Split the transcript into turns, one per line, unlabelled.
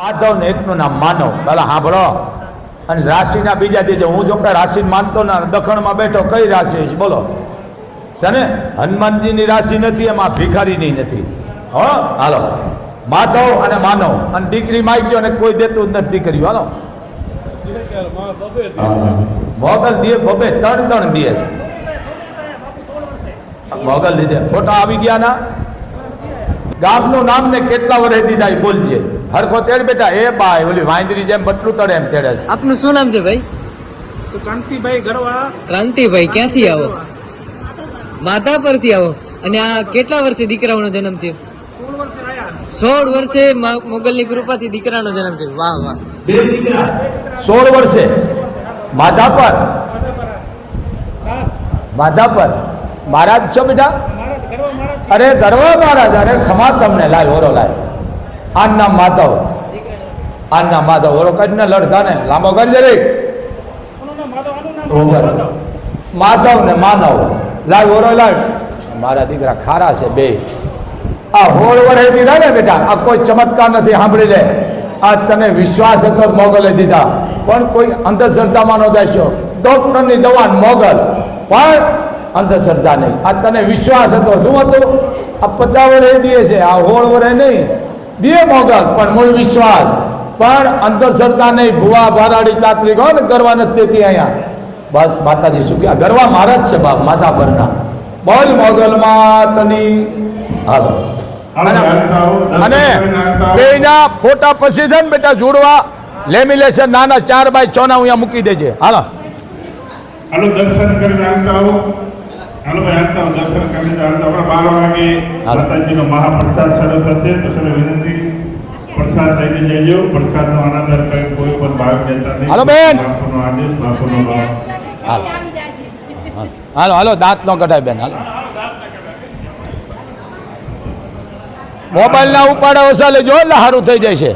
માધવ ને એકનું નામ માનવ. પેલા સાંભળો અને રાશિના બીજા દીજે હું જો રાશિ માનતો ના દખણમાં બેઠો, કઈ રાશિ છે? બોલો. છે ને હનુમાનજીની રાશિ નથી, એમાં ભિખારીની નથી. હો, હાલો. માધવ અને માનવ. અને દીકરી ગયો અને કોઈ દેતું નથી દીકરીઓ, હાલો. મોગલ દીએ બબે ત્રણ ત્રણ દીએ મોગલ લીધે ફોટા આવી ગયા ના. ગામનું નામ ને કેટલા વર્ષે દીધા બોલજે. હરખો તેડ બેટા. એ બાય ઓલી વાંદરી જેમ બટલું તળે એમ તેડે છે.
આપનું શું નામ છે ભાઈ?
તો ક્રાંતિભાઈ ગરવા.
ક્રાંતિભાઈ ક્યાંથી આવો? માતા પરથી આવો. અને આ કેટલા વર્ષે દીકરાઓનો જન્મ થયો?
સોળ વર્ષે
મોગલની કૃપાથી દીકરાનો જન્મ થયો. વાહ વાહ.
બે દીકરા. સોળ વર્ષે. માધા પર માધા પર મહારાજ છો બેટા? અરે ગરવા મહારાજ અરે ખમા તમને લાય ઓરો લાય આન માધવ. આના માધવ. કરીને લડતા ને લાંબો કરી દે
માધવ
ને માનવ. લાવ ઓરો લાવ. મારા દીકરા ખારા છે બે. આ હોળ વરે દીધા ને બેટા. આ કોઈ ચમત્કાર નથી સાંભળી લે. આ તને વિશ્વાસ હતો મોગલે દીધા. પણ કોઈ અંધશ્રદ્ધામાં નો દેશો ડોક્ટરની દવા મોગલ. પણ અંધશ્રદ્ધા નહીં. આ તને વિશ્વાસ હતો. શું હતું? આ પચાસ વરે દે છે. આ હોળ વરે નહીં. દે મોગલ પણ મૂળ વિશ્વાસ પણ અંધશ્રદ્ધા નહીં ભુવા ભારાડી તાત્રી હોય ને ગરવા નથી દેતી અહીંયા બસ માતાજી શું કહેવાય ગરવા મારા જ છે બાપ માતા પરના બોલ મોગલ માતની હાલો અને બેના ફોટા પછી છે ને બેટા જોડવા લેમિનેશન નાના ચાર બાય છ ના અહીંયા મૂકી દેજે હાલો
હાલો દર્શન કરીને આવતા આવો હાલો ભાઈ આવતા આવો દર્શન કરીને આવતા હમણાં બાર વાગે. માતાજીનો મહાપ્રસાદ શરૂ થશે. તો ચલો વિનંતી પ્રસાદ લઈને જજો. પ્રસાદનો અનાદર કરી કોઈ પણ ભાગ લેતા નહીં.
હાલો બેન.
બાપુનો આદેશ બાપુનો ભાવ.
હાલો. હાલો હાલો દાંત નો કઢાય બેન હાલો. મોબાઈલ ના ઉપાડા ઓછા લેજો એટલે સારું થઈ જાય છે.